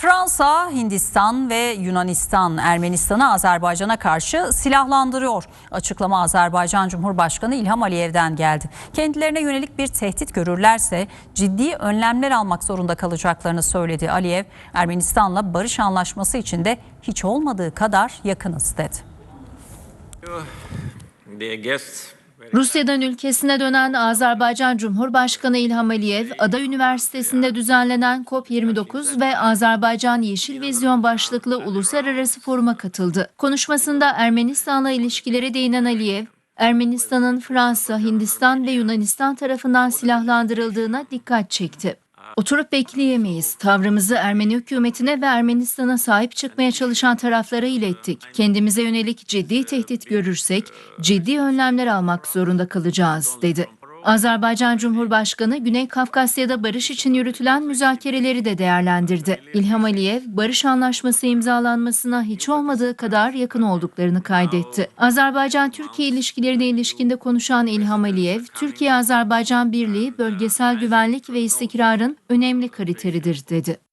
Fransa, Hindistan ve Yunanistan Ermenistan'ı Azerbaycan'a karşı silahlandırıyor. Açıklama Azerbaycan Cumhurbaşkanı İlham Aliyev'den geldi. Kendilerine yönelik bir tehdit görürlerse ciddi önlemler almak zorunda kalacaklarını söyledi Aliyev. Ermenistan'la barış anlaşması için de hiç olmadığı kadar yakınız dedi. Dear guests, Rusya'dan ülkesine dönen Azerbaycan Cumhurbaşkanı İlham Aliyev, Ada Üniversitesi'nde düzenlenen COP29 ve Azerbaycan Yeşil Vizyon başlıklı uluslararası foruma katıldı. Konuşmasında Ermenistan'la ilişkileri değinen Aliyev, Ermenistan'ın Fransa, Hindistan ve Yunanistan tarafından silahlandırıldığına dikkat çekti. Oturup bekleyemeyiz. Tavrımızı Ermeni hükümetine ve Ermenistan'a sahip çıkmaya çalışan taraflara ilettik. Kendimize yönelik ciddi tehdit görürsek ciddi önlemler almak zorunda kalacağız, dedi. Azerbaycan Cumhurbaşkanı Güney Kafkasya'da barış için yürütülen müzakereleri de değerlendirdi. İlham Aliyev, barış anlaşması imzalanmasına hiç olmadığı kadar yakın olduklarını kaydetti. Azerbaycan-Türkiye ilişkilerine ilişkinde konuşan İlham Aliyev, Türkiye-Azerbaycan birliği bölgesel güvenlik ve istikrarın önemli kriteridir dedi.